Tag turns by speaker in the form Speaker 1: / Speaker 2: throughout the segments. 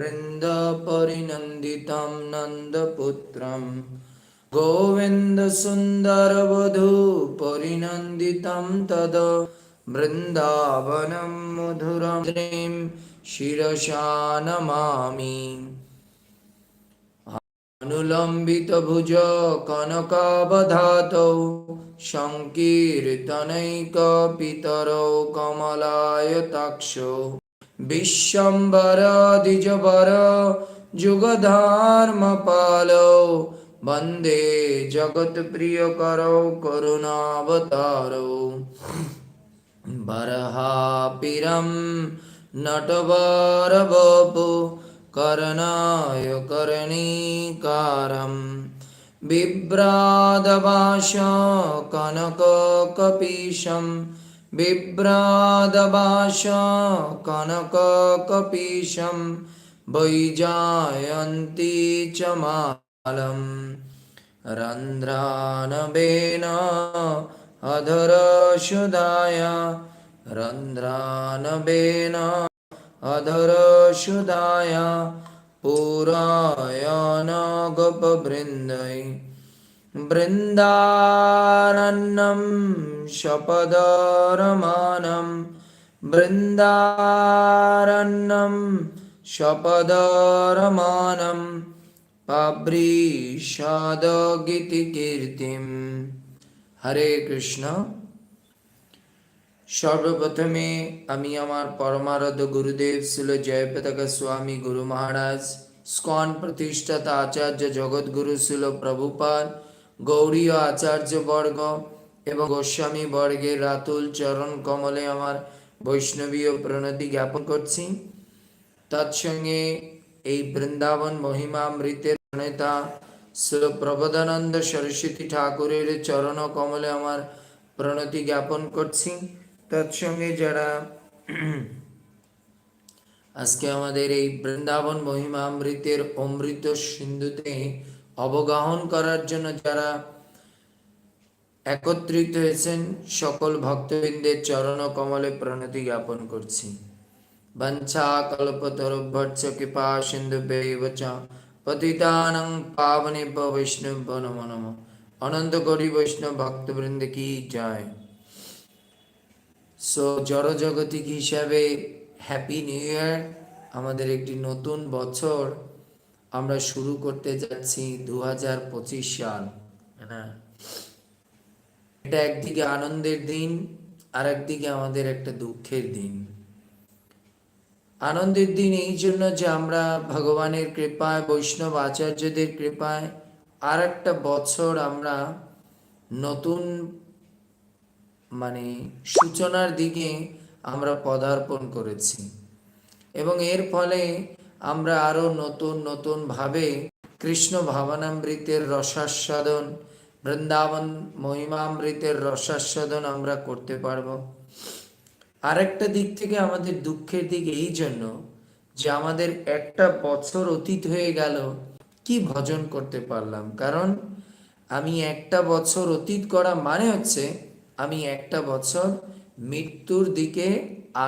Speaker 1: वृन्दपरिनन्दितं नन्दपुत्रं गोविन्दसुन्दरवधूपरिनन्दितं तद वृन्दावनं मधुरं श्रीं शिरसा नमामि अनुलम्बितभुज कनकावधातौ सङ्कीर्तनैकपितरौ कमलायताक्षौ বিশ্বম্বর দ্বিজবর যুগধর্ম পাল বন্দে জগৎ প্রিয় করো করুণাবতার বরহাপিরম নটবর বপু করণায় করণীকারম বিভ্রাদবাস কনক কপিশম बिभ्रादभाषा कनककपीशं वैजायन्ती च मालं रन्ध्रानबेन अधरशुदाय रन्ध्रानबेन अधरशुधाय पुरायनगपबृन्दये বৃন্দারণ্যম শপদরমানম বৃন্দারণ্যম শপদরমানম পাব্রীষাদগীতি কীর্তিম হরে কৃষ্ণ
Speaker 2: সর্বপ্রথমে আমি আমার পরমারদ গুরুদেব ছিল জয়পতাকা স্বামী গুরু মহারাজ স্কন প্রতিষ্ঠাতা আচার্য জগৎগুরু শিল প্রভুপাদ গৌরীয় বর্গ এবং গোস্বামী বর্গের রাতুল চরণ কমলে আমার বৈষ্ণবীয় প্রণতি জ্ঞাপন করছি তৎসঙ্গে এই বৃন্দাবন মহিমামৃতের প্রণেতা শ্রী প্রবোধানন্দ সরস্বতী ঠাকুরের চরণ কমলে আমার প্রণতি জ্ঞাপন করছি তৎসঙ্গে যারা আজকে আমাদের এই বৃন্দাবন মহিমামৃতের অমৃত সিন্ধুতে অবগাহন করার জন্য যারা একত্রিত হয়েছেন সকল ভক্তবৃন্দের চরণ কমলে প্রণতি জ্ঞাপন করছি বঞ্ছা কল্পতরুভ্য কৃপা সিন্ধু বেবচ পতিতানং পাবনে বৈষ্ণব নম নম অনন্ত গরি বৈষ্ণব ভক্তবৃন্দ কি জয় সো জড়জাগতিক হিসাবে হ্যাপি নিউ ইয়ার আমাদের একটি নতুন বছর আমরা শুরু করতে যাচ্ছি দু হাজার পঁচিশ সাল হ্যাঁ এটা একদিকে আনন্দের দিন আর একদিকে আমাদের একটা দুঃখের দিন আনন্দের দিন এই জন্য যে আমরা ভগবানের কৃপায় বৈষ্ণব আচার্যদের কৃপায় আর একটা বছর আমরা নতুন মানে সূচনার দিকে আমরা পদার্পণ করেছি এবং এর ফলে আমরা আরও নতুন নতুনভাবে কৃষ্ণ ভাবনামৃতের রসাস্বাদন বৃন্দাবন মহিমামৃতের রসাস্বাদন আমরা করতে পারব আরেকটা দিক থেকে আমাদের দুঃখের দিক এই জন্য যে আমাদের একটা বছর অতীত হয়ে গেল কি ভজন করতে পারলাম কারণ আমি একটা বছর অতীত করা মানে হচ্ছে আমি একটা বছর মৃত্যুর দিকে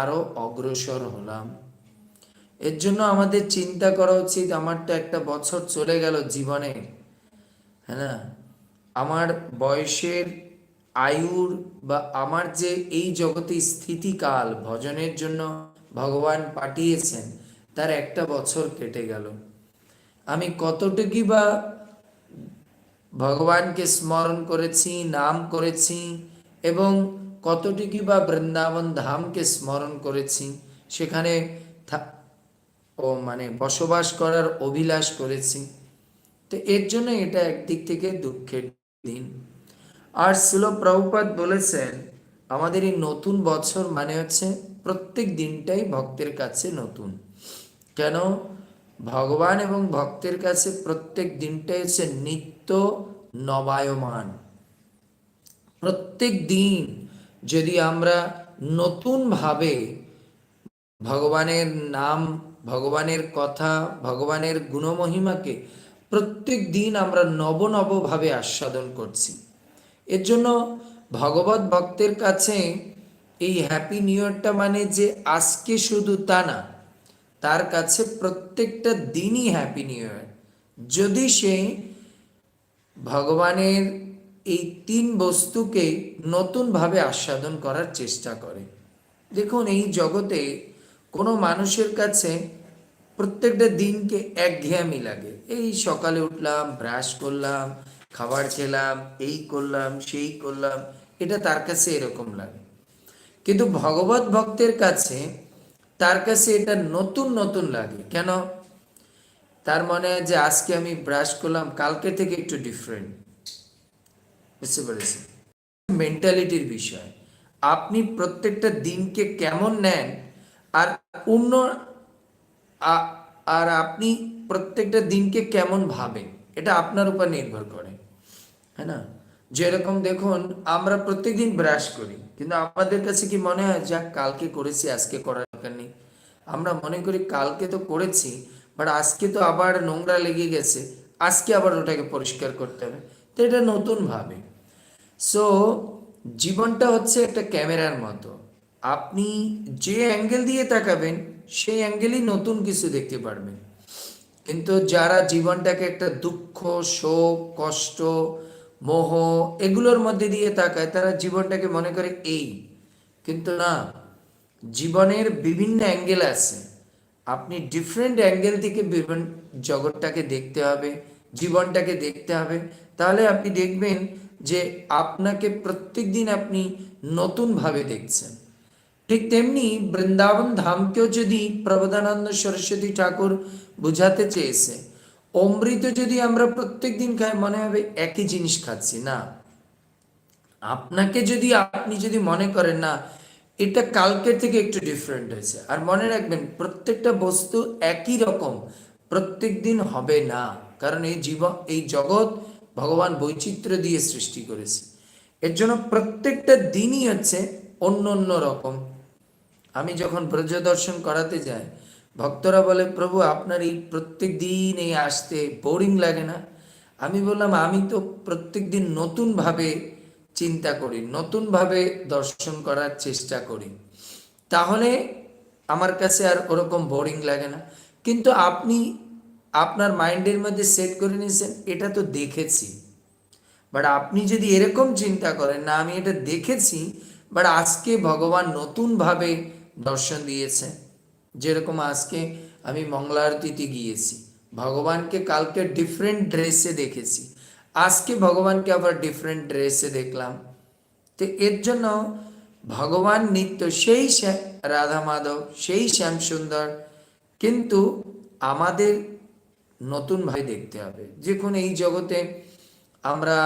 Speaker 2: আরো অগ্রসর হলাম এর জন্য আমাদের চিন্তা করা উচিত আমার তো একটা বছর চলে গেল জীবনে হ্যাঁ না আমার বয়সের আয়ুর বা আমার যে এই জগতে স্থিতিকাল ভজনের জন্য ভগবান পাঠিয়েছেন তার একটা বছর কেটে গেল আমি কতটুকু বা ভগবানকে স্মরণ করেছি নাম করেছি এবং কতটুকু বা বৃন্দাবন ধামকে স্মরণ করেছি সেখানে ও মানে বসবাস করার অভিলাষ করেছি তো এর জন্য এটা একদিক থেকে দুঃখের দিন আর শিল বলেছেন আমাদের এই নতুন বছর মানে হচ্ছে প্রত্যেক দিনটাই ভক্তের কাছে নতুন কেন ভগবান এবং ভক্তের কাছে প্রত্যেক দিনটাই হচ্ছে নিত্য নবায়মান প্রত্যেক দিন যদি আমরা নতুনভাবে ভগবানের নাম ভগবানের কথা ভগবানের গুণমহিমাকে প্রত্যেক দিন আমরা নবনবভাবে আস্বাদন করছি এর জন্য ভগবত ভক্তের কাছে এই হ্যাপি নিউ ইয়ারটা মানে যে আজকে শুধু তা না তার কাছে প্রত্যেকটা দিনই হ্যাপি নিউ ইয়ার যদি সে ভগবানের এই তিন বস্তুকে নতুনভাবে আস্বাদন করার চেষ্টা করে দেখুন এই জগতে কোনো মানুষের কাছে প্রত্যেকটা দিনকে একঘেয়ামি লাগে এই সকালে উঠলাম ব্রাশ করলাম খাবার খেলাম এই করলাম সেই করলাম এটা তার কাছে এরকম লাগে কিন্তু ভগবত ভক্তের কাছে তার কাছে এটা নতুন নতুন লাগে কেন তার মনে হয় যে আজকে আমি ব্রাশ করলাম কালকে থেকে একটু ডিফারেন্ট বুঝতে পেরেছি মেন্টালিটির বিষয় আপনি প্রত্যেকটা দিনকে কেমন নেন আর অন্য আর আপনি প্রত্যেকটা দিনকে কেমন ভাবেন এটা আপনার উপর নির্ভর করে হ্যাঁ না যেরকম দেখুন আমরা প্রত্যেকদিন ব্রাশ করি কিন্তু আমাদের কাছে কি মনে হয় যা কালকে করেছি আজকে করার দরকার নেই আমরা মনে করি কালকে তো করেছি বাট আজকে তো আবার নোংরা লেগে গেছে আজকে আবার ওটাকে পরিষ্কার করতে হবে তো এটা নতুনভাবে সো জীবনটা হচ্ছে একটা ক্যামেরার মতো আপনি যে অ্যাঙ্গেল দিয়ে তাকাবেন সেই অ্যাঙ্গেলই নতুন কিছু দেখতে পারবেন কিন্তু যারা জীবনটাকে একটা দুঃখ শোক কষ্ট মোহ এগুলোর মধ্যে দিয়ে তাকায় তারা জীবনটাকে মনে করে এই কিন্তু না জীবনের বিভিন্ন অ্যাঙ্গেল আছে আপনি ডিফারেন্ট অ্যাঙ্গেল থেকে বিভিন্ন জগৎটাকে দেখতে হবে জীবনটাকে দেখতে হবে তাহলে আপনি দেখবেন যে আপনাকে প্রত্যেক দিন আপনি নতুনভাবে দেখছেন ঠিক তেমনি বৃন্দাবন ধামকেও যদি প্রবদানন্দ সরস্বতী ঠাকুর বুঝাতে চেয়েছে অমৃত যদি আমরা প্রত্যেক দিন খাই মনে হবে একই জিনিস খাচ্ছি না আপনাকে যদি আপনি যদি মনে করেন না এটা কালকের থেকে একটু ডিফারেন্ট হয়েছে আর মনে রাখবেন প্রত্যেকটা বস্তু একই রকম প্রত্যেক দিন হবে না কারণ এই জীব এই জগৎ ভগবান বৈচিত্র্য দিয়ে সৃষ্টি করেছে এর জন্য প্রত্যেকটা দিনই হচ্ছে অন্য অন্য রকম আমি যখন ব্রজ দর্শন করাতে যাই ভক্তরা বলে প্রভু আপনার এই প্রত্যেক দিন এই আসতে বোরিং লাগে না আমি বললাম আমি তো প্রত্যেক দিন নতুনভাবে চিন্তা করি নতুনভাবে দর্শন করার চেষ্টা করি তাহলে আমার কাছে আর ওরকম বোরিং লাগে না কিন্তু আপনি আপনার মাইন্ডের মধ্যে সেট করে নিয়েছেন এটা তো দেখেছি বাট আপনি যদি এরকম চিন্তা করেন না আমি এটা দেখেছি বাট আজকে ভগবান নতুনভাবে দর্শন দিয়েছে যেরকম আজকে আমি মঙ্গলারতিতে গিয়েছি ভগবানকে কালকে ডিফারেন্ট ড্রেসে দেখেছি আজকে ভগবানকে আবার ডিফারেন্ট ড্রেসে দেখলাম তো এর জন্য ভগবান নিত্য সেই রাধা মাধব সেই শ্যাম সুন্দর কিন্তু আমাদের নতুনভাবে দেখতে হবে যখন এই জগতে আমরা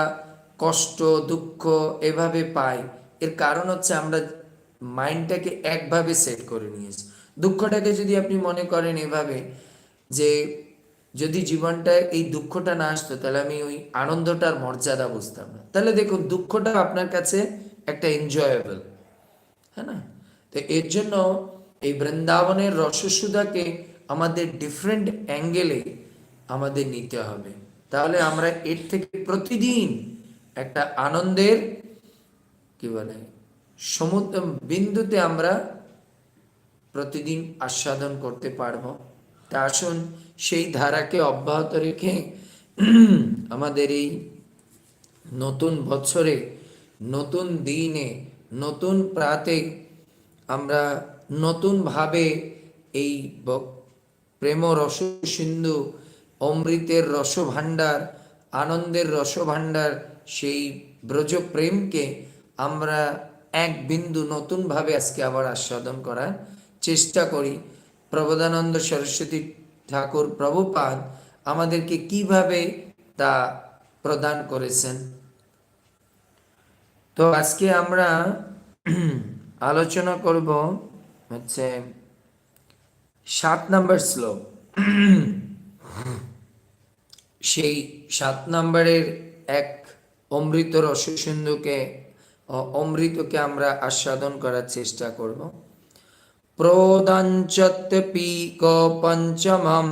Speaker 2: কষ্ট দুঃখ এভাবে পাই এর কারণ হচ্ছে আমরা মাইন্ডটাকে একভাবে সেট করে নিয়েছে দুঃখটাকে যদি আপনি মনে করেন এভাবে যে যদি জীবনটা এই দুঃখটা না আসতো তাহলে আমি ওই আনন্দটার মর্যাদা বুঝতাম না তাহলে দেখুন দুঃখটা আপনার কাছে একটা এনজয়েবল হ্যাঁ না তো এর জন্য এই বৃন্দাবনের রসসুদাকে আমাদের ডিফারেন্ট অ্যাঙ্গেলে আমাদের নিতে হবে তাহলে আমরা এর থেকে প্রতিদিন একটা আনন্দের কি বলে সমুদ্র বিন্দুতে আমরা প্রতিদিন আস্বাদন করতে পারব তা আসুন সেই ধারাকে অব্যাহত রেখে আমাদের এই নতুন বছরে নতুন দিনে নতুন প্রাতে আমরা নতুনভাবে এই প্রেম রস সিন্ধু অমৃতের রসভাণ্ডার আনন্দের রসভাণ্ডার সেই ব্রজ প্রেমকে আমরা এক বিন্দু নতুনভাবে আজকে আবার আস্বাদন করার চেষ্টা করি প্রবোধানন্দ সরস্বতী ঠাকুর প্রভুপাদ আমাদেরকে কিভাবে তা প্রদান করেছেন তো আজকে আমরা আলোচনা করব হচ্ছে সাত নাম্বার শ্লোক সেই সাত নাম্বারের এক অমৃত রসসিন্ধুকে অমৃতকে আমরা আস্বাদন করার চেষ্টা করব প্রদাঞ্চত পিক পঞ্চমম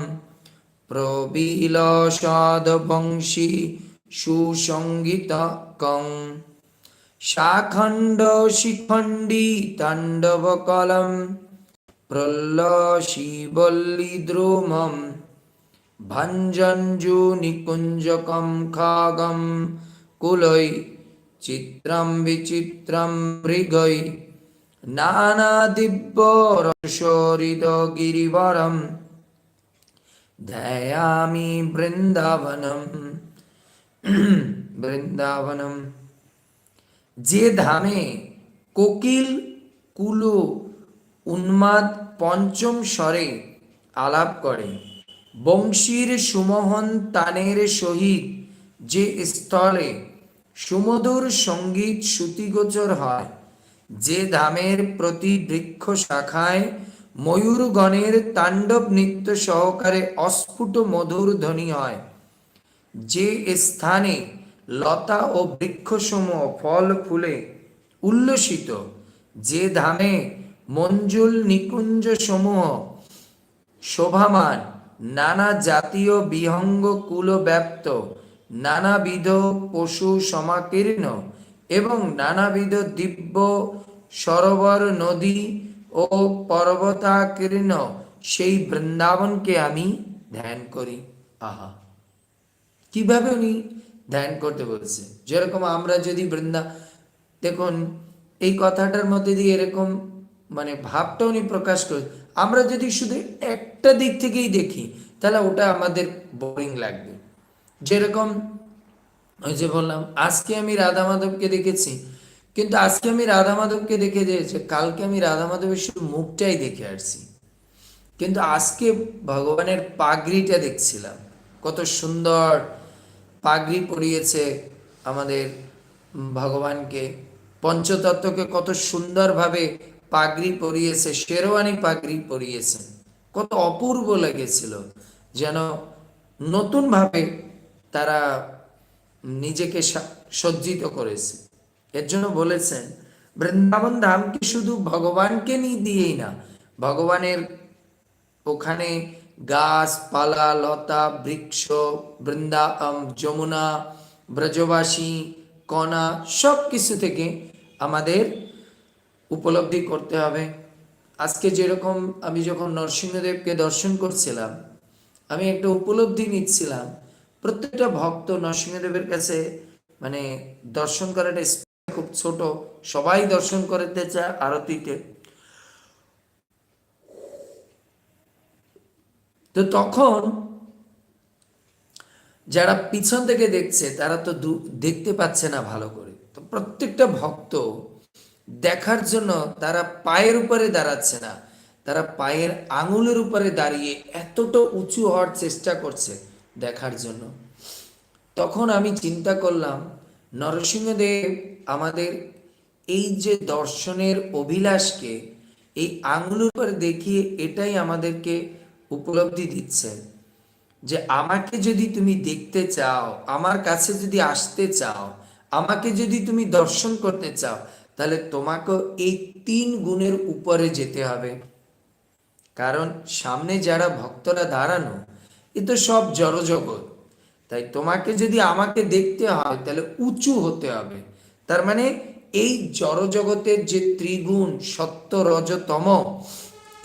Speaker 2: প্রবীল সাদবংশী সুসংগীতকং শাখণ্ড শিখণ্ডী তাণ্ডবকলম প্রল্লশীবল্লিদ্রুমম ভঞ্জঞ্জু নিকুঞ্জকম খাগম কুলৈ চিত্রম বিচিত্রম মৃগৈ নানা দিব্য রসরিদ গিরিবরম ধ্যামি বৃন্দাবনম বৃন্দাবনম যে ধামে কোকিল কুলো উন্মাদ পঞ্চম স্বরে আলাপ করে বংশীর সুমোহন তানের সহিত যে স্থলে সুমধুর সঙ্গীত শ্রুতিগোচর হয় যে ধামের প্রতি বৃক্ষ শাখায় ময়ূরগণের তাণ্ডব নৃত্য সহকারে অস্ফুট মধুর ধ্বনি হয় যে স্থানে লতা ও বৃক্ষসমূহ ফল ফুলে উল্লসিত যে ধামে মঞ্জুল নিকুঞ্জ সমূহ শোভামান নানা জাতীয় বিহঙ্গ কুলব্যাপ্ত নানাবিধ পশু সমাকীর্ণ এবং নানাবিধ দিব্য সরোবর নদী ও পর্বতাকীর্ণ সেই বৃন্দাবনকে আমি ধ্যান করি আহা কিভাবে উনি ধ্যান করতে বলছে যেরকম আমরা যদি বৃন্দা দেখুন এই কথাটার মধ্যে দিয়ে এরকম মানে ভাবটা উনি প্রকাশ করে আমরা যদি শুধু একটা দিক থেকেই দেখি তাহলে ওটা আমাদের বোরিং লাগবে যেরকম ওই যে বললাম আজকে আমি রাধা মাধবকে দেখেছি কিন্তু আজকে আমি রাধা মাধবকে দেখে যেয়েছি কালকে আমি রাধা মাধবের শুধু মুখটাই দেখে আসছি কিন্তু আজকে ভগবানের পাগড়িটা দেখছিলাম কত সুন্দর পাগড়ি পরিয়েছে আমাদের ভগবানকে পঞ্চতত্ত্বকে কত সুন্দরভাবে পাগড়ি পরিয়েছে শেরওয়ানি পাগড়ি পরিয়েছে কত অপূর্ব লেগেছিল যেন নতুনভাবে তারা নিজেকে সজ্জিত করেছে এর জন্য বলেছেন বৃন্দাবন ধামকে শুধু ভগবানকে নিয়ে দিয়েই না ভগবানের ওখানে গাছপালা লতা বৃক্ষ বৃন্দা যমুনা ব্রজবাসী কণা সব কিছু থেকে আমাদের উপলব্ধি করতে হবে আজকে যেরকম আমি যখন নরসিংহদেবকে দর্শন করছিলাম আমি একটা উপলব্ধি নিচ্ছিলাম প্রত্যেকটা ভক্ত নরসিংহদেবের কাছে মানে দর্শন করাটা খুব ছোট সবাই দর্শন করতে চায় আরতিতে তো তখন যারা পিছন থেকে দেখছে তারা তো দেখতে পাচ্ছে না ভালো করে তো প্রত্যেকটা ভক্ত দেখার জন্য তারা পায়ের উপরে দাঁড়াচ্ছে না তারা পায়ের আঙুলের উপরে দাঁড়িয়ে এতটা উঁচু হওয়ার চেষ্টা করছে দেখার জন্য তখন আমি চিন্তা করলাম নরসিংহদেব আমাদের এই যে দর্শনের অভিলাষকে এই আঙুলের পর দেখিয়ে এটাই আমাদেরকে উপলব্ধি দিচ্ছে যে আমাকে যদি তুমি দেখতে চাও আমার কাছে যদি আসতে চাও আমাকে যদি তুমি দর্শন করতে চাও তাহলে তোমাকে এই তিন গুণের উপরে যেতে হবে কারণ সামনে যারা ভক্তরা দাঁড়ানো এ তো সব জড়জগৎ তাই তোমাকে যদি আমাকে দেখতে হয় তাহলে উঁচু হতে হবে তার মানে এই জড়জগতের যে ত্রিগুণ সত্য রজতম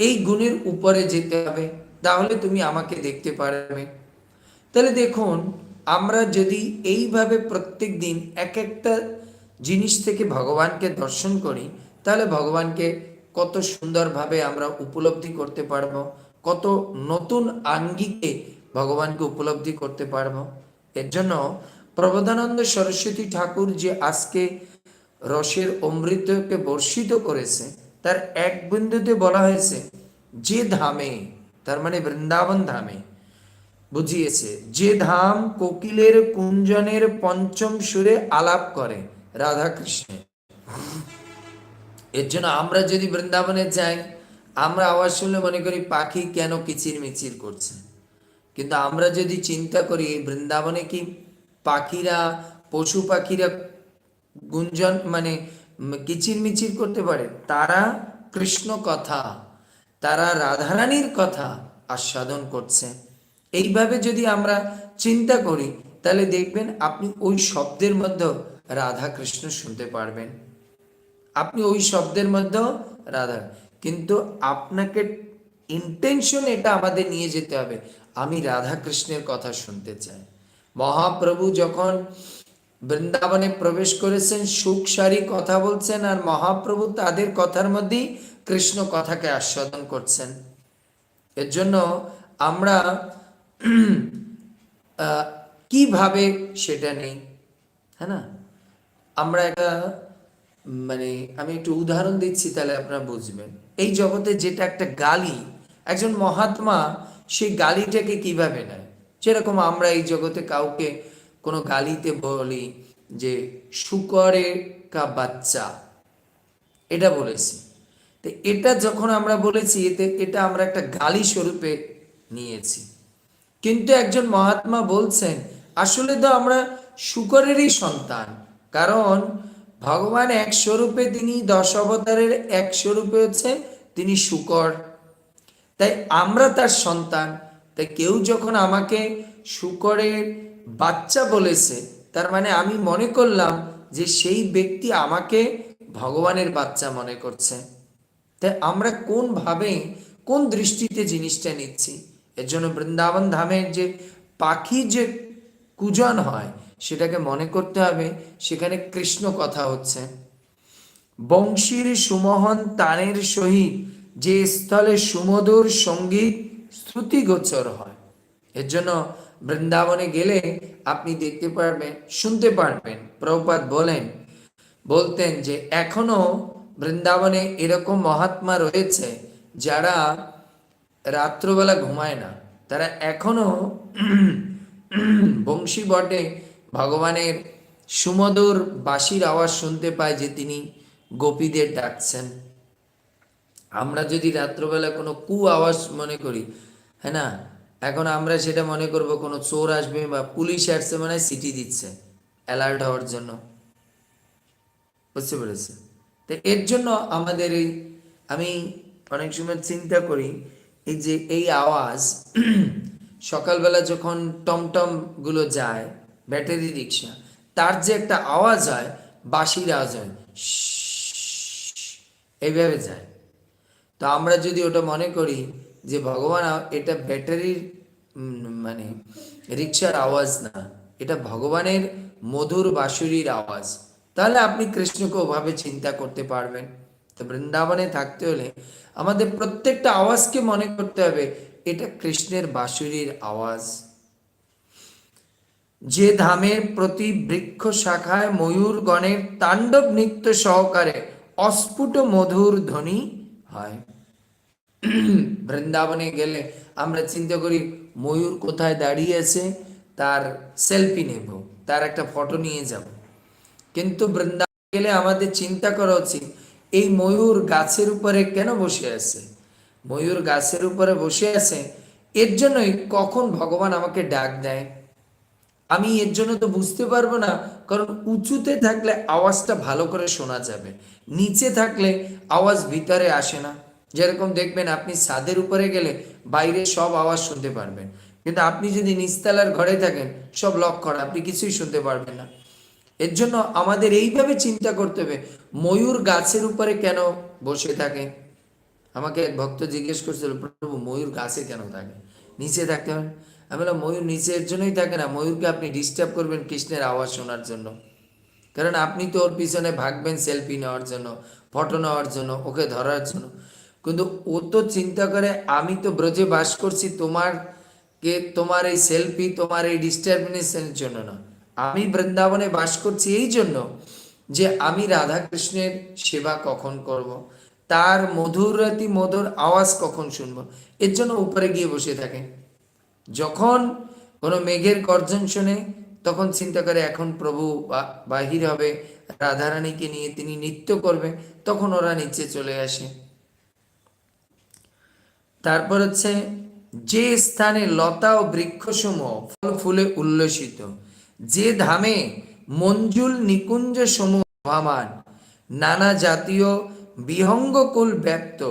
Speaker 2: এই গুণের উপরে যেতে হবে তাহলে তুমি আমাকে দেখতে পারবে তাহলে দেখুন আমরা যদি এইভাবে প্রত্যেক দিন এক একটা জিনিস থেকে ভগবানকে দর্শন করি তাহলে ভগবানকে কত সুন্দরভাবে আমরা উপলব্ধি করতে পারব কত নতুন আঙ্গিকে ভগবানকে উপলব্ধি করতে পারব এর জন্য প্রবোধানন্দ সরস্বতী ঠাকুর যে আজকে রসের অমৃতকে বর্ষিত করেছে তার এক বিন্দুতে বলা হয়েছে যে ধামে তার মানে বৃন্দাবন ধামে বুঝিয়েছে যে ধাম কোকিলের কুঞ্জনের পঞ্চম সুরে আলাপ করে রাধা কৃষ্ণ এর জন্য আমরা যদি বৃন্দাবনে যাই আমরা আওয়াজ শুনলে মনে করি পাখি কেন কিচির মিচির করছে কিন্তু আমরা যদি চিন্তা করি বৃন্দাবনে কি পাখিরা পশু পাখিরা গুঞ্জন মানে কিচির মিচির করতে পারে তারা কৃষ্ণ কথা তারা রাধারানীর কথা আস্বাদন করছে এইভাবে যদি আমরা চিন্তা করি তাহলে দেখবেন আপনি ওই শব্দের মধ্যে রাধা কৃষ্ণ শুনতে পারবেন আপনি ওই শব্দের মধ্যে রাধা কিন্তু আপনাকে ইন্টেনশন এটা আমাদের নিয়ে যেতে হবে আমি রাধাকৃষ্ণের কথা শুনতে চাই মহাপ্রভু যখন বৃন্দাবনে প্রবেশ করেছেন সুখ সারি কথা বলছেন আর মহাপ্রভু তাদের কথার মধ্যেই কৃষ্ণ কথাকে আস্বাদন করছেন এর জন্য আমরা কিভাবে সেটা নেই হ্যাঁ না আমরা একটা মানে আমি একটু উদাহরণ দিচ্ছি তাহলে আপনারা বুঝবেন এই জগতে যেটা একটা গালি একজন মহাত্মা সেই গালিটাকে কিভাবে নেয় যেরকম আমরা এই জগতে কাউকে কোনো গালিতে বলি যে শুকরের কা বাচ্চা এটা বলেছি তো এটা যখন আমরা বলেছি এতে এটা আমরা একটা গালি স্বরূপে নিয়েছি কিন্তু একজন মহাত্মা বলছেন আসলে তো আমরা শুকরেরই সন্তান কারণ ভগবান এক স্বরূপে তিনি দশ অবতারের এক স্বরূপে হচ্ছে তিনি শুকর তাই আমরা তার সন্তান তাই কেউ যখন আমাকে শুকরের বাচ্চা বলেছে তার মানে আমি মনে করলাম যে সেই ব্যক্তি আমাকে ভগবানের বাচ্চা মনে করছে তাই আমরা কোনভাবে কোন দৃষ্টিতে জিনিসটা নিচ্ছি এর জন্য বৃন্দাবন ধামের যে পাখি যে কুজন হয় সেটাকে মনে করতে হবে সেখানে কৃষ্ণ কথা হচ্ছে বংশীর সুমোহন তানের সহিত যে স্থলে সুমধুর সঙ্গীত শ্রুতিগোচর হয় এর জন্য বৃন্দাবনে গেলে আপনি দেখতে পারবেন শুনতে পারবেন প্রভুপাত বলেন বলতেন যে এখনো বৃন্দাবনে এরকম মহাত্মা রয়েছে যারা রাত্রবেলা ঘুমায় না তারা এখনো বংশী বটে ভগবানের সুমধুর বাঁশির আওয়াজ শুনতে পায় যে তিনি গোপীদের ডাকছেন আমরা যদি রাত্রবেলা কোনো কু আওয়াজ মনে করি হ্যাঁ না এখন আমরা সেটা মনে করব কোনো চোর আসবে বা পুলিশ আসছে মানে সিটি দিচ্ছে অ্যালার্ট হওয়ার জন্য বুঝতে পেরেছে তো এর জন্য আমাদের এই আমি অনেক সময় চিন্তা করি এই যে এই আওয়াজ সকালবেলা যখন টমটমগুলো যায় ব্যাটারি রিক্সা তার যে একটা আওয়াজ হয় বাঁশির আওয়াজ হয় এইভাবে যায় তো আমরা যদি ওটা মনে করি যে ভগবান এটা ব্যাটারির মানে রিক্সার আওয়াজ না এটা ভগবানের মধুর বাসুরীর আওয়াজ তাহলে আপনি কৃষ্ণকে ওভাবে চিন্তা করতে পারবেন তো বৃন্দাবনে থাকতে হলে আমাদের প্রত্যেকটা আওয়াজকে মনে করতে হবে এটা কৃষ্ণের বাসুরীর আওয়াজ যে ধামের প্রতি বৃক্ষ শাখায় ময়ূর গণের তাণ্ডব নৃত্য সহকারে অস্ফুট মধুর ধ্বনি হয় বৃন্দাবনে গেলে আমরা চিন্তা করি ময়ূর কোথায় দাঁড়িয়ে আছে তার সেলফি নেব তার একটা ফটো নিয়ে যাব কিন্তু বৃন্দাবন গেলে আমাদের চিন্তা করা উচিত এই ময়ূর গাছের উপরে কেন বসে আছে ময়ূর গাছের উপরে বসে আছে এর জন্যই কখন ভগবান আমাকে ডাক দেয় আমি এর জন্য তো বুঝতে পারবো না কারণ উঁচুতে থাকলে আওয়াজটা ভালো করে শোনা যাবে নিচে থাকলে আওয়াজ ভিতরে আসে না যেরকম দেখবেন আপনি সাদের উপরে গেলে বাইরে সব আওয়াজ শুনতে পারবেন কিন্তু আপনি যদি নিস্তালার ঘরে থাকেন সব লক করা আপনি কিছুই শুনতে পারবেন না এর জন্য আমাদের এইভাবে চিন্তা করতে হবে ময়ূর গাছের উপরে কেন বসে থাকে আমাকে এক ভক্ত জিজ্ঞেস করছিল প্রভু ময়ূর গাছে কেন থাকে নিচে থাকতে হবে আমি বললাম ময়ূর নিচে এর জন্যই থাকে না ময়ূরকে আপনি ডিস্টার্ব করবেন কৃষ্ণের আওয়াজ শোনার জন্য কারণ আপনি তো ওর পিছনে ভাগবেন সেলফি নেওয়ার জন্য ফটো নেওয়ার জন্য ওকে ধরার জন্য কিন্তু ও তো চিন্তা করে আমি তো ব্রজে বাস করছি তোমার কে তোমার এই সেলফি তোমার এই ডিস্টারবেন্সের জন্য না আমি বৃন্দাবনে বাস করছি এই জন্য যে আমি রাধা কৃষ্ণের সেবা কখন করব। তার মধুরাতি মধুর আওয়াজ কখন শুনবো এর জন্য উপরে গিয়ে বসে থাকে যখন কোনো মেঘের গর্জন শুনে তখন চিন্তা করে এখন প্রভু বাহির হবে রাধারানীকে নিয়ে তিনি নৃত্য করবে তখন ওরা নিচে চলে আসে তারপর হচ্ছে যে স্থানে লতা ও বৃক্ষসমূহ ফল ফুলে উল্লসিত যে ধামে মঞ্জুল নিকুঞ্জ সমূহ ভামান নানা জাতীয় বিহঙ্গকুল ব্যক্ত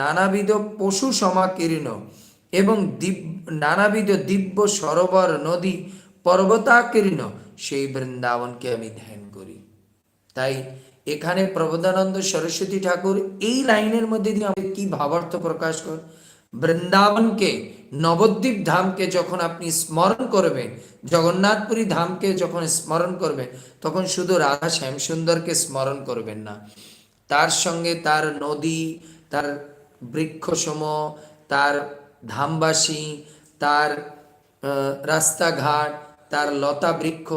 Speaker 2: নানাবিধ পশু সমাকীর্ণ এবং দিব্য নানাবিধ দিব্য সরোবর নদী পর্বতাকীর্ণ সেই বৃন্দাবনকে আমি ধ্যান করি তাই এখানে প্রবোধানন্দ সরস্বতী ঠাকুর এই লাইনের মধ্যে দিয়ে আমি কি ভাবার্থ প্রকাশ কর বৃন্দাবনকে নবদ্বীপ ধামকে যখন আপনি স্মরণ করবেন জগন্নাথপুরী ধামকে যখন স্মরণ করবেন তখন শুধু রাধা শ্যামসুন্দরকে স্মরণ করবেন না তার সঙ্গে তার নদী তার বৃক্ষসম তার ধামবাসী তার রাস্তাঘাট তার লতা বৃক্ষ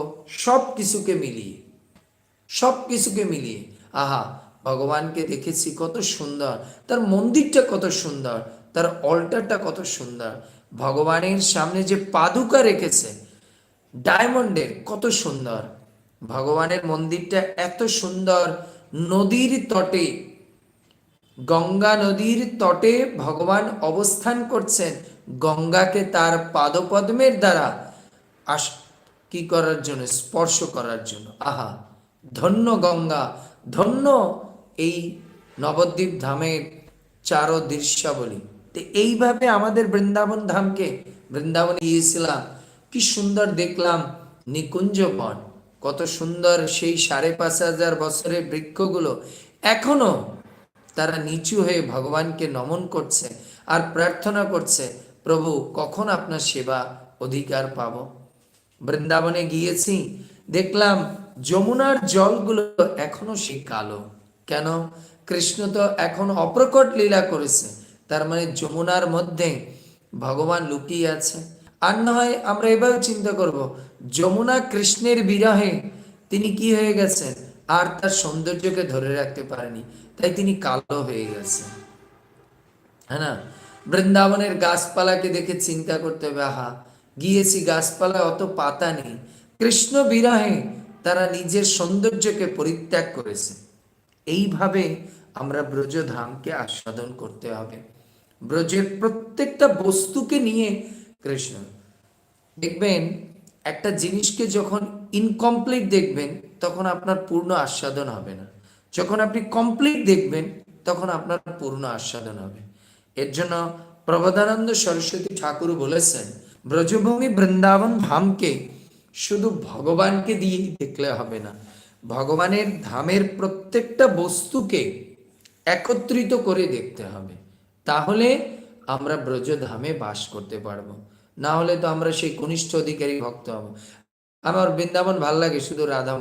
Speaker 2: সব কিছুকে মিলিয়ে সব কিছুকে মিলিয়ে আহা ভগবানকে দেখেছি কত সুন্দর তার মন্দিরটা কত সুন্দর তার অল্টারটা কত সুন্দর ভগবানের সামনে যে পাদুকা রেখেছে ডায়মন্ডের কত সুন্দর ভগবানের মন্দিরটা এত সুন্দর নদীর তটে গঙ্গা নদীর তটে ভগবান অবস্থান করছেন গঙ্গাকে তার পাদপদ্মের দ্বারা আস কি করার জন্য স্পর্শ করার জন্য আহা ধন্য গঙ্গা ধন্য এই নবদ্বীপ ধামের চারো দৃশ্যাবলী তো এইভাবে আমাদের বৃন্দাবন ধামকে বৃন্দাবনে গিয়েছিলাম কি সুন্দর দেখলাম নিকুঞ্জ বন কত সুন্দর সেই সাড়ে পাঁচ হাজার বছরের বৃক্ষগুলো এখনো তারা নিচু হয়ে ভগবানকে নমন করছে আর প্রার্থনা করছে প্রভু কখন আপনার সেবা অধিকার পাব বৃন্দাবনে গিয়েছি দেখলাম যমুনার জলগুলো এখনো সে কালো কেন কৃষ্ণ তো এখন অপ্রকট লীলা করেছে তার মানে যমুনার মধ্যে ভগবান লুকিয়ে আছে আর না হয় আমরা এভাবে চিন্তা করব যমুনা কৃষ্ণের বিরাহে তিনি কি হয়ে গেছেন আর তার সৌন্দর্যকে ধরে রাখতে পারেনি তাই তিনি কালো হয়ে গেছে হ্যাঁ না বৃন্দাবনের গাছপালাকে দেখে চিন্তা করতে হবে আহা গিয়েছি গাছপালায় অত পাতা নেই কৃষ্ণ বিরাহে তারা নিজের সৌন্দর্যকে পরিত্যাগ করেছে এইভাবে আমরা ব্রজধামকে আস্বাদন করতে হবে ব্রজের প্রত্যেকটা বস্তুকে নিয়ে কৃষ্ণ দেখবেন একটা জিনিসকে যখন ইনকমপ্লিট দেখবেন তখন আপনার পূর্ণ আস্বাদন হবে না যখন আপনি কমপ্লিট দেখবেন তখন আপনার পূর্ণ আস্বাদন হবে এর জন্য প্রবদানন্দ সরস্বতী ঠাকুর বলেছেন ব্রজভূমি বৃন্দাবন ধামকে শুধু ভগবানকে দিয়ে দেখলে হবে না ভগবানের ধামের প্রত্যেকটা বস্তুকে একত্রিত করে দেখতে হবে তাহলে আমরা ব্রজধামে বাস করতে পারবো না হলে তো আমরা সেই কনিষ্ঠ অধিকারী ভক্ত হব আমার বৃন্দাবন ভাল লাগে শুধু রাধা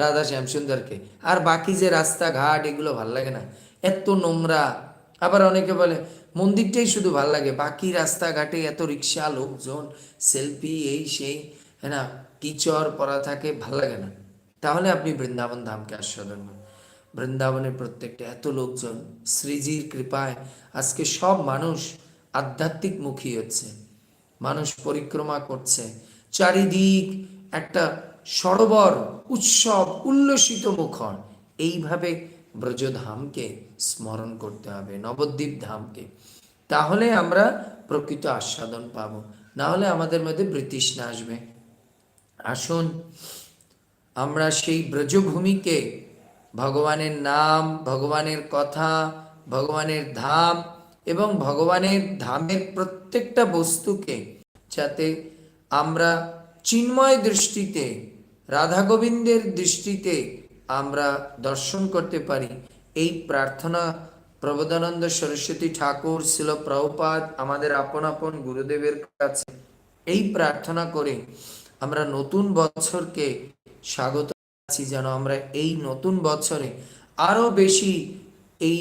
Speaker 2: রাধা শ্যাম সুন্দরকে আর বাকি যে রাস্তাঘাট এগুলো ভাল লাগে না এত নোংরা আবার অনেকে বলে মন্দিরটাই শুধু ভাল লাগে বাকি রাস্তাঘাটে এত রিক্সা লোকজন সেলফি এই সেই হ্যাঁ না কিচর পরা থাকে ভাল লাগে না তাহলে আপনি বৃন্দাবন ধামকে আস্বাদন করেন বৃন্দাবনের প্রত্যেকটা এত লোকজন শ্রীজির কৃপায় আজকে সব মানুষ আধ্যাত্মিক মুখী হচ্ছে মানুষ পরিক্রমা করছে চারিদিক একটা সরোবর উৎসব উল্লসিত মুখর এইভাবে ব্রজধামকে স্মরণ করতে হবে নবদ্বীপ ধামকে তাহলে আমরা প্রকৃত আস্বাদন পাব না হলে আমাদের মধ্যে বৃতৃষ্ণা আসবে আসুন আমরা সেই ব্রজভূমিকে ভগবানের নাম ভগবানের কথা ভগবানের ধাম এবং ভগবানের ধামের প্রত্যেকটা বস্তুকে যাতে আমরা চিন্ময় দৃষ্টিতে রাধা গোবিন্দের দৃষ্টিতে আমরা দর্শন করতে পারি এই প্রার্থনা প্রবোধানন্দ সরস্বতী ঠাকুর শিল প্রভুপাত আমাদের আপন আপন গুরুদেবের কাছে এই প্রার্থনা করে আমরা নতুন বছরকে স্বাগত আছি যেন আমরা এই নতুন বছরে আরো বেশি এই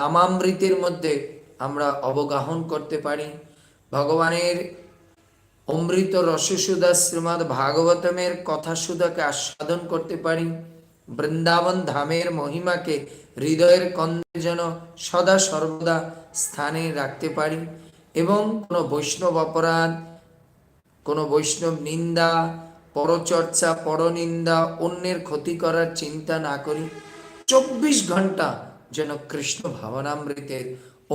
Speaker 2: নামামৃতের মধ্যে আমরা অবগাহন করতে পারি ভগবানের অমৃত রসসুদা শ্রীমৎ ভাগবতমের কথা সুদাকে আস্বাদন করতে পারি বৃন্দাবন ধামের মহিমাকে হৃদয়ের কন্দে যেন সদা সর্বদা স্থানে রাখতে পারি এবং কোনো বৈষ্ণব অপরাধ কোনো বৈষ্ণব নিন্দা পরচর্চা পরনিন্দা অন্যের ক্ষতি করার চিন্তা না করি চব্বিশ ঘন্টা যেন কৃষ্ণ ভাবনামৃতের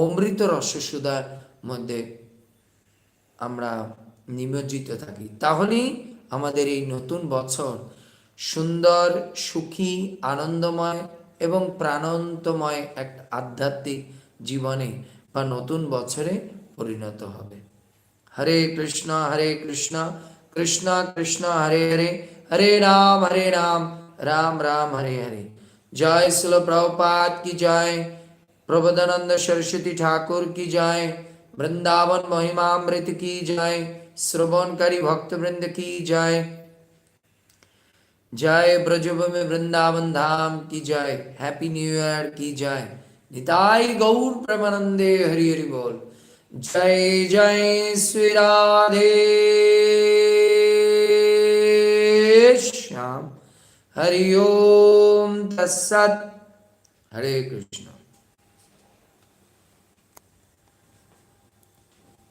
Speaker 2: অমৃত রসসুদার মধ্যে আমরা নিমজ্জিত থাকি তাহলেই আমাদের এই নতুন বছর সুন্দর সুখী আনন্দময় এবং প্রাণন্তময় এক আধ্যাত্মিক জীবনে বা নতুন বছরে পরিণত হবে হরে কৃষ্ণ হরে কৃষ্ণ কৃষ্ণ কৃষ্ণ হরে হরে হরে রাম হরে রাম রাম রাম হরে হরে জয় শিল প্রভুপাত কি জয় প্রবোধানন্দ সরস্বতী ঠাকুর কি জয় বৃন্দাবন মহিমামৃত কি জয় श्रवणकारी भक्तवृंद की जय जय ब्रजभूमि वृंदावन धाम की जय हैप्पी न्यू ईयर की जय निताई गौर प्रमानंदे हरि हरि बोल जय जय श्री राधे श्याम हरिओम तत्सत हरे कृष्ण